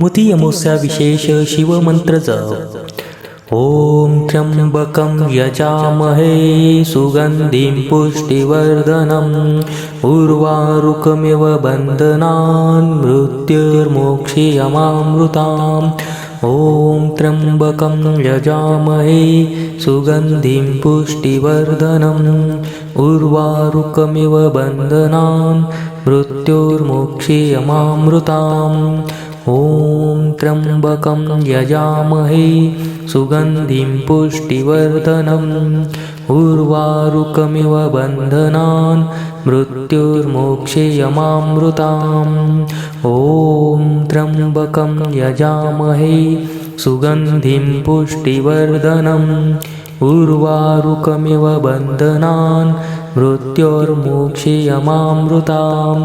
मुती विशेष शिवमंत्र जप ॐ त्र्यम्बकं यजामहे सुगन्धिं पुष्टिवर्धनम् उर्वारुकमिव बन्धनान् मृत्युर्मोक्षीयमामृताम्। ॐ त्र्यम्बकं यजामहे सुगन्धिं पुष्टिवर्धनम् उर्वारुकमिव बन्धनान् मृत्युर्मोक्षीयमामृताम् ॐ त्र्यम्बकं यजामहे सुगन्धिं पुष्टिवर्धनम् उर्वारुकमिव बन्धनान् मृत्युर्मोक्षेयमामृताम् ॐ त्र्यम्बकं यजामहे सुगन्धिं पुष्टिवर्धनम् उर्वारुकमिव बन्धनान् मृत्योर्मोक्षेयमामृताम्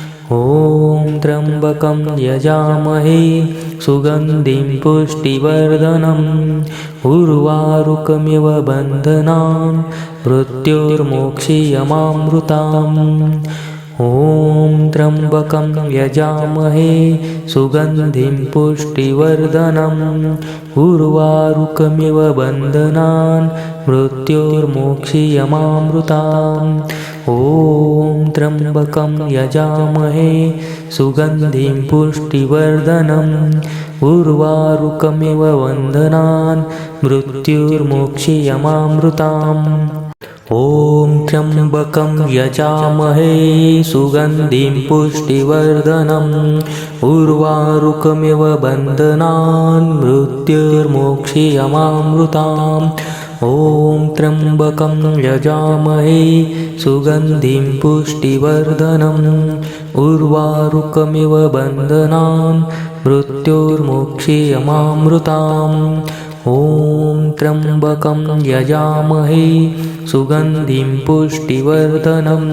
ॐ त्र्यम्बकं यजामहे सुगन्धिं पुष्टिवर्धनम् उर्वारुकमिव बन्धनान् मृत्युर्मोक्षीयमामृताम् ॐ त्र्यम्बकं यजामहे सुगन्धिं पुष्टिवर्धनम् उर्वारुकमिव बन्धनान् मृत्युर्मोक्षीयमामृताम् ॐ त्र्यम्बकं यजामहे सुगन्धिं पुष्टिवर्धनम् उर्वारुकमिव वन्दनान् मृत्युर्मोक्षीयमामृताम् ॐ त्र्यम्बकं यजामहे सुगन्धिं पुष्टिवर्धनम् उर्वारुकमिव बन्धनान् मृत्युर्मोक्षीयमामृताम् ॐ त्र्यम्बकं यजामहे सुगन्धिं पुष्टिवर्धनम् उर्वारुकमिव बन्धनान् मृत्युर्मोक्षीयमामृताम् ॐ त्र्यम्बकं यजामहे सुगन्धिं पुष्टिवर्धनम्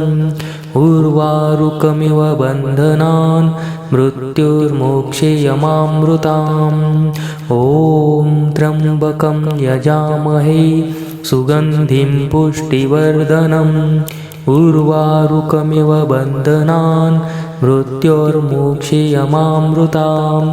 उर्वारुकमिव बन्धनान् मृत्युर्मोक्षीयमामृताम् ॐ त्र्यम्बकं यजामहे सुगन्धिं पुष्टिवर्धनम् उर्वारुकमिव बन्धनान् मृत्योर्मोक्षीयमामृताम्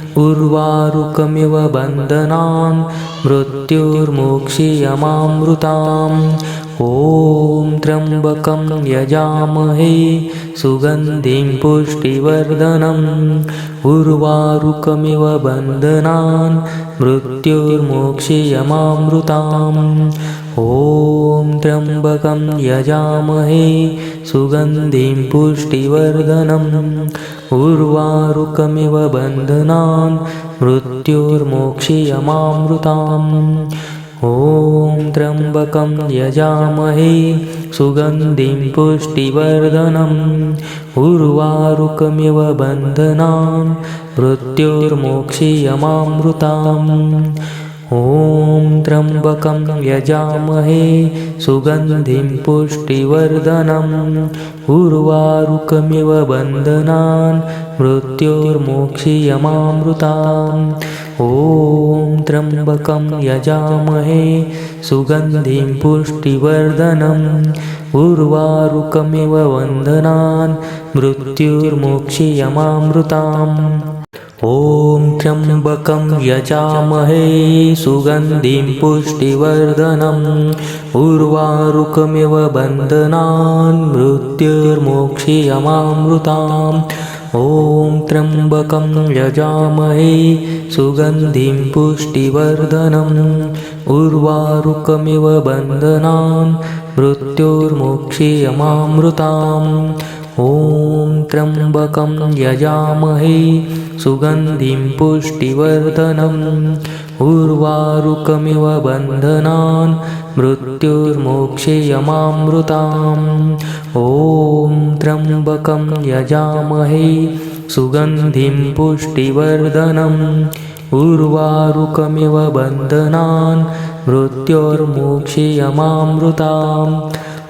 उर्वारुकमिव बन्धनान् मृत्युर्मुक्षीयमामृताम्। ॐ त्र्यम्बकं यजामहे सुगन्धिं पुष्टिवर्धनम्। उर्वारुकमिव बन्धनान् मृत्युर्मोक्षीयमामृताम्। ॐ त्र्यम्बकं यजामहे सुगन्धिं पुष्टिवर्धनम् उर्वारुकमिव बन्धनान् मृत्युर्मोक्षीयमामृताम् ॐ त्र्यम्बकं यजामहे सुगन्धिं पुष्टिवर्धनम्। उर्वारुकमिव बन्धनान् मृत्युर्मोक्षीयमामृताम् ॐ त्र्यम्बकं यजामहे सुगन्धिं पुष्टिवर्धनम् उर्वारुकमिव बन्धनान् मृत्युर्मोक्षीयमामृताम् ॐ त्र्यम्बकं यजामहे सुगन्धिं पुष्टिवर्धनम् उर्वारुकमिव वन्दनान् मृत्युर्मोक्षीयमामृताम् ॐ त्र्यम्बकं यजामहे सुगन्धिं पुष्टिवर्धनम् उर्वारुकमिव बन्धनान् मृत्युर्मोक्षीयमामृताम् ॐ त्र्यम्बकं यजामहे सुगन्धिं पुष्टिवर्धनम् उर्वारुकमिव बन्धनान् मृत्युर्मोक्षीयमामृताम् ॐ त्र्यम्बकं यजामहे सुगन्धिं पुष्टिवर्धनम् उर्वारुकमिव बन्धनान् मृत्युर्मोक्षेयमामृताम् ॐ त्र्यम्बकं यजामहे सुगन्धिं पुष्टिवर्धनम् उर्वारुकमिव बन्धनान् मृत्योर्मोक्षेयमामृताम्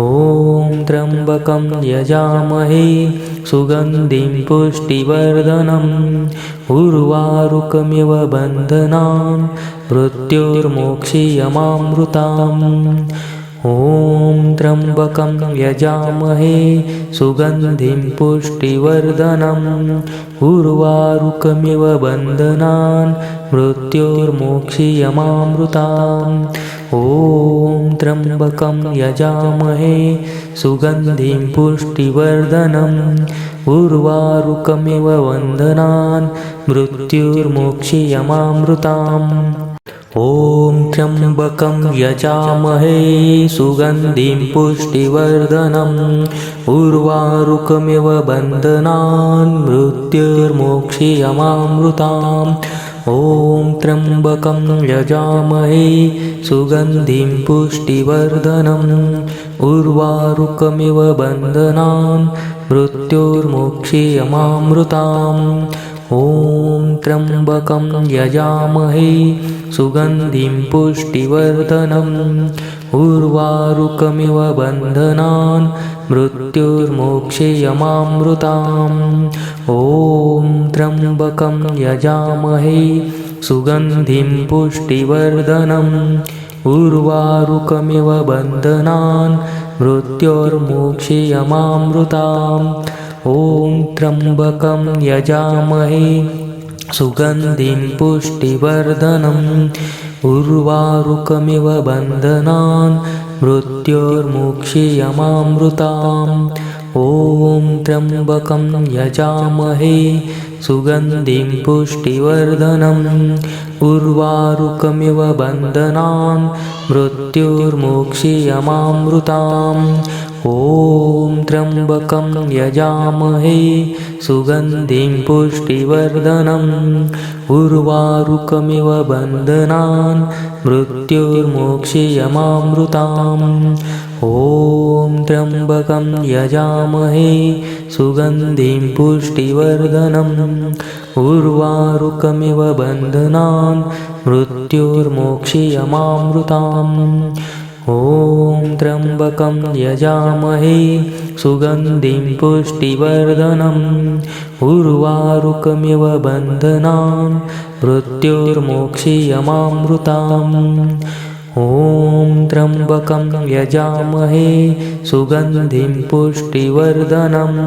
ॐ त्र्यम्बकं यजामहे सुगन्धिं पुष्टिवर्धनम् उर्वारुकमिव बन्धनान् मृत्युर्मोक्षीयमामृताम् ॐ त्र्यम्बकं यजामहे सुगन्धिं पुष्टिवर्धनम् उर्वारुकमिव बन्धनान् मृत्युर्मोक्षीयमामृताम् ॐ त्र्यम्बकं यजामहे सुगन्धिं पुष्टिवर्धनम् उर्वारुकमिव वन्दनान् मृत्युर्मोक्षीयमामृताम् ॐ त्र्यम्बकं यजामहे सुगन्धिं पुष्टिवर्धनम्। उर्वारुकमिव बन्धनान् मृत्युर्मोक्षीयमामृताम्। ॐ त्र्यम्बकं यजामहे सुगन्धिं पुष्टिवर्धनम्। उर्वारुकमिव बन्धनान् मृत्युर्मोक्षीयमामृताम् ॐ त्र्यम्बकं यजामहे सुगन्धिं पुष्टिवर्धनम् उर्वारुकमिव बन्धनान् मृत्युर्मोक्षीयमामृताम् ॐ त्र्यम्बकं यजामहे सुगन्धिं पुष्टिवर्धनम् उर्वारुकमिव बन्धनान् मृत्योर्मोक्षीयमामृताम् ॐ त्र्यम्बकं यजामहे सुगन्धिं पुष्टिवर्धनम् उर्वारुकमिव बन्धनान् मृत्योर्मुक्षीयमामृताम् ॐ त्र्यम्बकं यजामहे सुगन्धिं पुष्टिवर्धनम् उर्वारुकमिव बन्धनान् मृत्युर्मोक्षीयमामृताम्। ॐ त्र्यम्बकं यजामहे सुगन्धिं पुष्टिवर्धनम्। उर्वारुकमिव बन्धनान् मृत्युर्मोक्षीयमामृताम्। ॐ त्र्यम्बकं यजामहे सुगन्धिं पुष्टिवर्धनम् उर्वारुकमिव बन्धनान् मृत्युर्मोक्षीयमामृताम् ॐ त्र्यम्बकं यजामहे सुगन्धिं पुष्टिवर्धनम् उर्वारुकमिव बन्धनान् मृत्युर्मोक्षीयमामृताम् ॐ त्र्यम्बकं यजामहे सुगन्धिं पुष्टिवर्धनम्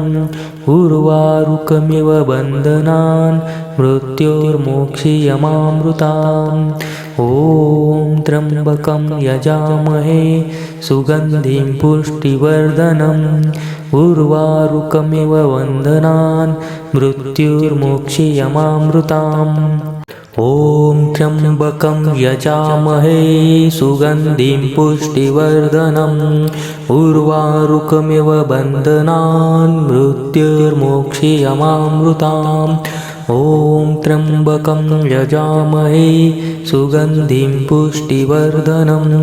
उर्वारुकमिव बन्धनान् मृत्युर्मोक्षीयमामृताम् ॐ त्र्यम्बकं यजामहे सुगन्धिं पुष्टिवर्धनम् उर्वारुकमिव वन्दनान् मृत्युर्मोक्षीयमामृताम् ॐ त्र्यम्बकं यजामहे सुगन्धिं पुष्टिवर्धनम् उर्वारुकमिव बन्धनान् मृत्युर्मोक्षीयमामृताम् ॐ त्र्यम्बकं यजामहे सुगन्धिं पुष्टिवर्धनम्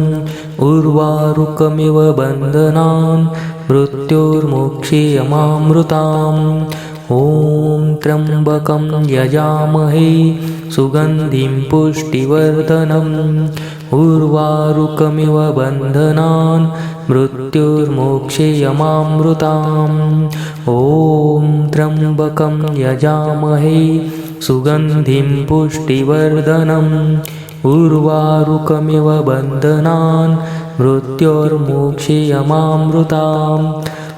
उर्वारुकमिव बन्धनान् मृत्युर्मोक्षीयमामृताम् ॐ त्र्यम्बकं यजामहे सुगन्धिं पुष्टिवर्धनम् उर्वारुकमिव बन्धनान् मृत्युर्मोक्षेयमामृताम् ॐ त्र्यम्बकं यजामहे सुगन्धिं पुष्टिवर्धनम् उर्वारुकमिव बन्धनान् मृत्योर्मोक्षेयमामृताम्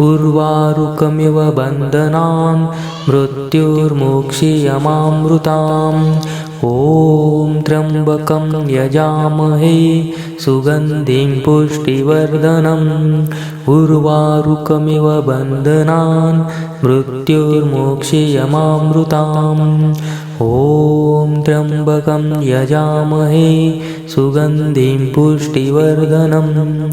उर्वारुकमिव बन्धनान् मृत्युर्मोक्षीयमामृताम्। ॐ त्र्यम्बकं यजामहे सुगन्धिं पुष्टिवर्धनम्। उर्वारुकमिव बन्धनान् मृत्युर्मोक्षीयमामृताम्। ॐ त्र्यम्बकं यजामहे सुगन्धिं पुष्टिवर्धनम्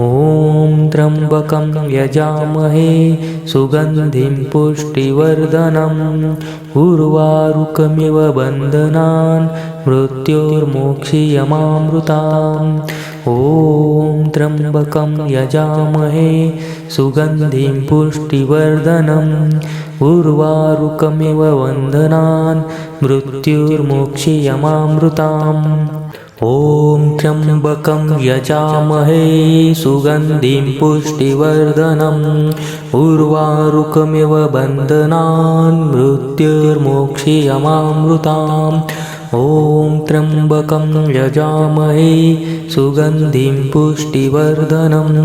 ॐ त्र्यम्बकं यजामहे सुगन्धिं पुष्टिवर्धनम् उर्वारुकमिव बन्धनान् मृत्युर्मोक्षीयमामृताम् ॐ त्र्यम्बकं यजामहे सुगन्धिं पुष्टिवर्धनम् उर्वारुकमिव वन्दनान् मृत्युर्मोक्षीयमामृताम् ॐ त्र्यम्बकं यजामहे सुगन्धिं पुष्टिवर्धनम् उर्वारुकमिव बन्धनान् मृत्युर्मोक्षीयमामृताम्। ॐ त्र्यम्बकं यजामहे सुगन्धिं पुष्टिवर्धनम्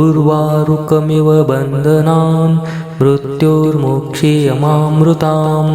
उर्वारुकमिव बन्धनान् मृत्युर्मोक्षीयमामृताम्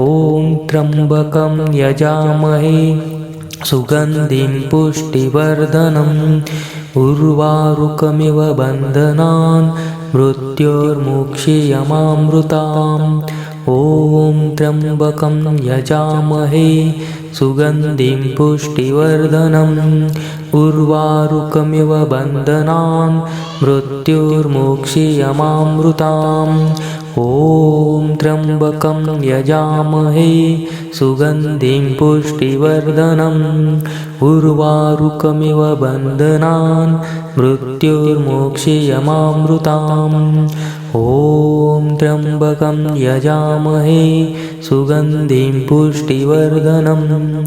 ॐ त्र्यम्बकं यजामहे सुगन्धिं पुष्टिवर्धनम् उर्वारुकमिव बन्धनान् मृत्योर्मुक्षीयमामृताम् ॐ त्र्यम्बकं यजामहे सुगन्धिं पुष्टिवर्धनम् उर्वारुकमिव बन्धनान् मृत्युर्मोक्षीयमामृताम्। ॐ त्र्यम्बकं यजामहे सुगन्धिं पुष्टिवर्धनम्। उर्वारुकमिव बन्धनान् मृत्युर्मोक्षीयमामृताम्। ॐ त्र्यम्बकं यजामहे सुगन्धिं पुष्टिवर्धनम्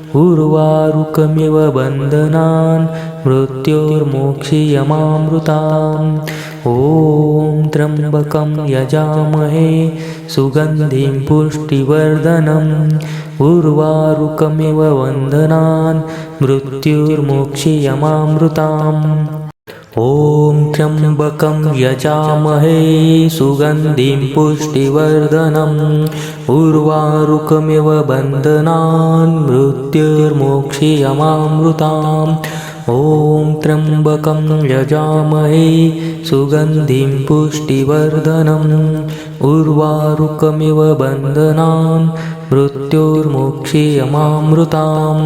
उर्वारुकमिव बन्धनान् मृत्युर्मोक्षीयमामृताम् ॐ त्र्यम्बकं यजामहे सुगन्धिं पुष्टिवर्धनम् उर्वारुकमिव वन्दनान् मृत्युर्मोक्षीयमामृताम् ॐ त्र्यम्बकं यजामहे सुगन्धिं पुष्टिवर्धनम् उर्वारुकमिव बन्धनान् मृत्युर्मोक्षीयमामृताम्। ॐ त्र्यम्बकं यजामहे सुगन्धिं पुष्टिवर्धनम् उर्वारुकमिव बन्धनान् मृत्युर्मोक्षीयमामृताम्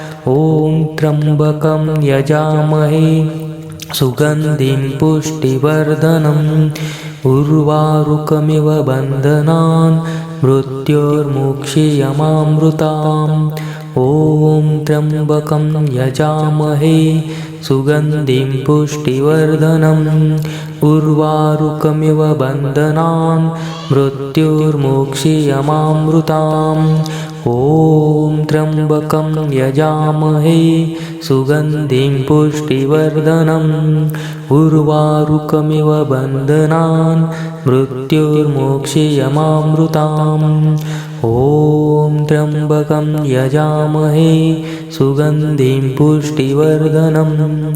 ॐ त्र्यम्बकं यजामहे सुगन्धिं पुष्टिवर्धनम् उर्वारुकमिव बन्धनान् मृत्योर्मुक्षीयमामृताम् ॐ त्र्यम्बकं यजामहे सुगन्धिं पुष्टिवर्धनम् उर्वारुकमिव बन्धनान् मृत्युर्मोक्षीयमामृताम्। ॐ त्र्यम्बकं यजामहे सुगन्धिं पुष्टिवर्धनम्। उर्वारुकमिव बन्धनान् मृत्युर्मोक्षीयमामृताम्। ॐ त्र्यम्बकं यजामहे सुगन्धिं पुष्टिवर्धनम्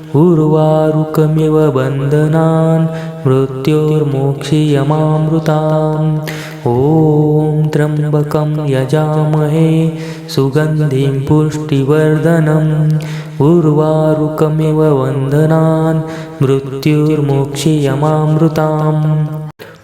उर्वारुकमिव बन्धनान् मृत्युर्मोक्षीयमामृताम् ॐ त्र्यम्बकं यजामहे सुगन्धिं पुष्टिवर्धनम् उर्वारुकमिव वन्दनान् मृत्युर्मोक्षीयमामृताम्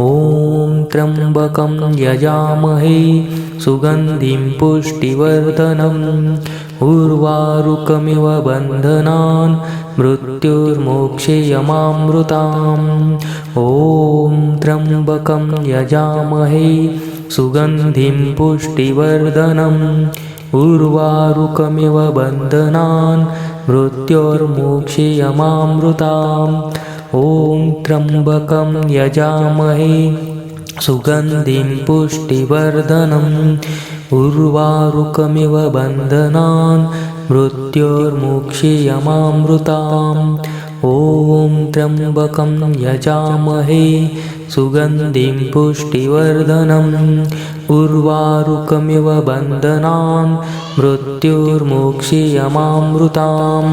ॐ त्र्यम्बकं यजामहे सुगन्धिं पुष्टिवर्धनम् उर्वारुकमिव बन्धनान् मृत्युर्मोक्षीयमामृताम् ॐ त्र्यम्बकं यजामहे सुगन्धिं पुष्टिवर्धनम् उर्वारुकमिव बन्धनान् मृत्योर्मोक्षीयमामृताम् ॐ त्र्यम्बकं यजामहे सुगन्धिं पुष्टिवर्धनम् उर्वारुकमिव बन्धनान् मृत्योर्मुक्षीयमामृताम् ॐ त्र्यम्बकं यजामहे सुगन्धिं पुष्टिवर्धनम् उर्वारुकमिव बन्धनान् मृत्युर्मोक्षीयमामृताम्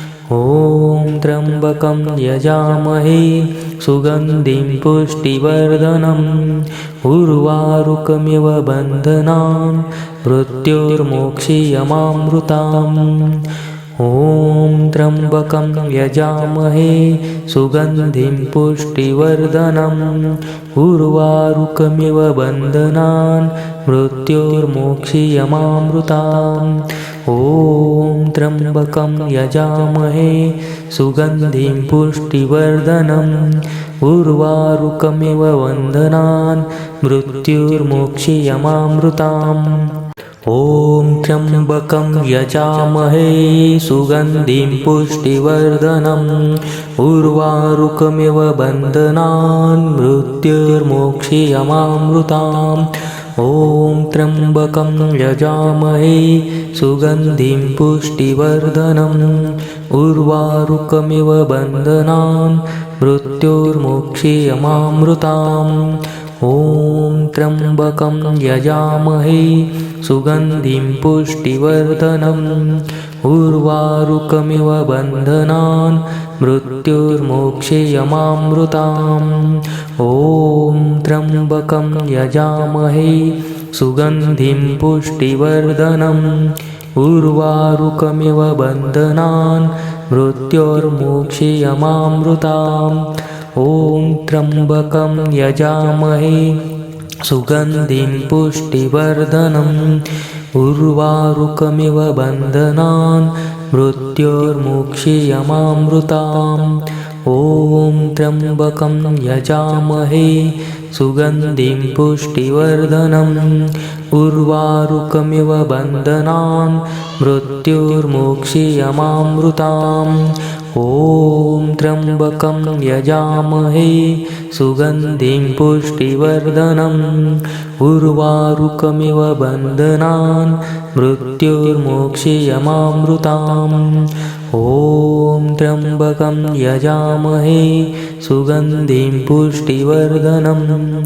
ॐ त्र्यम्बकं यजामहे सुगन्धिं पुष्टिवर्धनम् उर्वारुकमिव बन्धनान् मृत्युर्मोक्षीयमामृताम् ॐ त्र्यम्बकं यजामहे सुगन्धिं पुष्टिवर्धनम् उर्वारुकमिव बन्धनान् मृत्युर्मोक्षीयमामृताम् ॐ त्र्यम्बकं यजामहे सुगन्धिं पुष्टिवर्धनम् उर्वारुकमिव वन्दनान् मृत्युर्मोक्षीयमामृताम् ॐ त्र्यम्बकं यजामहे सुगन्धिं पुष्टिवर्धनम् उर्वारुकमिव बन्धनान् मृत्युर्मोक्षीयमामृताम् ॐ त्र्यम्बकं यजामहे सुगन्धिं पुष्टिवर्धनम् उर्वारुकमिव बन्धनान् मृत्युर्मोक्षीयमामृताम् ॐ त्र्यम्बकं यजामहे सुगन्धिं पुष्टिवर्धनम्। उर्वारुकमिव बन्धनान् मृत्युर्मोक्षेयमामृताम् ॐ त्र्यम्बकं यजामहे सुगन्धिं पुष्टिवर्धनम्। उर्वारुकमिव बन्धनान् मृत्योर्मोक्षेयमामृताम् ॐ त्र्यम्बकं यजामहे सुगन्धिं पुष्टिवर्धनम् उर्वारुकमिव बन्धनान् मृत्योर्मुक्षीयमामृताम् ॐ त्र्यम्बकं यजामहे सुगन्धिं पुष्टिवर्धनम् उर्वारुकमिव बन्धनान् मृत्युर्मोक्षीयमामृताम्। ॐ त्र्यम्बकं यजामहे सुगन्धिं पुष्टिवर्धनम्। उर्वारुकमिव बन्धनान् मृत्युर्मोक्षीयमामृताम्। ॐ त्र्यम्बकं यजामहे सुगन्धिं पुष्टिवर्धनम्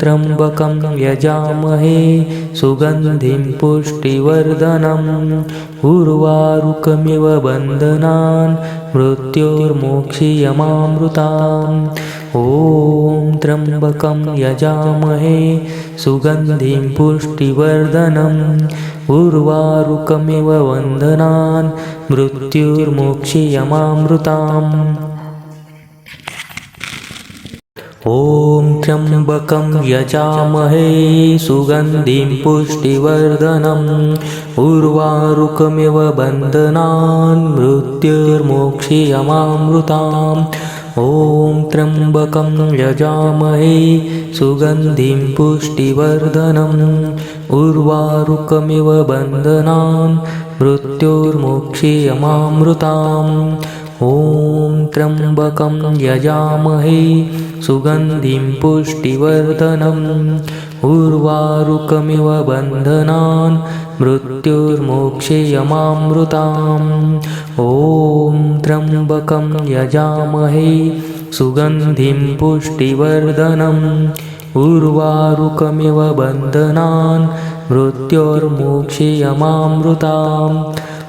त्र्यम्बकं यजामहे सुगन्धिं पुष्टिवर्धनम् उर्वारुकमिव बन्धनान् मृत्युर्मोक्षीयमामृताम् ॐ त्र्यम्बकं यजामहे सुगन्धिं पुष्टिवर्धनम् उर्वारुकमिव वन्दनान् मृत्युर्मोक्षीयमामृताम् ॐ त्र्यम्बकं यजामहे सुगन्धिं पुष्टिवर्धनम् उर्वारुकमिव बन्धनान् मृत्युर्मोक्षीयमामृताम्। ॐ त्र्यम्बकं यजामहे सुगन्धिं पुष्टिवर्धनम् उर्वारुकमिव बन्धनान् मृत्युर्मोक्षीयमामृताम् ॐ त्र्यम्बकं यजामहे सुगन्धिं पुष्टिवर्धनम्। उर्वारुकमिव बन्धनान् मृत्युर्मोक्षीयमामृताम् ॐ त्र्यम्बकं यजामहे सुगन्धिं पुष्टिवर्धनम्। उर्वारुकमिव बन्धनान् मृत्योर्मोक्षीयमामृताम्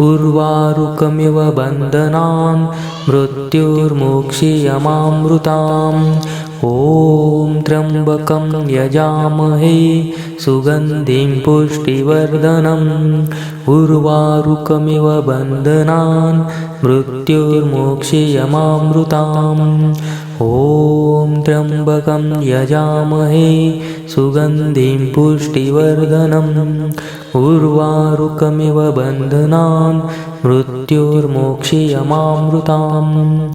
उर्वारुकमिव बन्धनान् मृत्युर्मोक्षीयमामृताम्। ॐ त्र्यम्बकं यजामहे सुगन्धिं पुष्टिवर्धनम्। उर्वारुकमिव बन्धनान् मृत्युर्मोक्षीयमामृताम्। ॐ त्र्यम्बकं यजामहे सुगन्धिं पुष्टिवर्धनम् उर्वारुकमिव बन्धनान् मृत्युर्मोक्षीयमामृताम्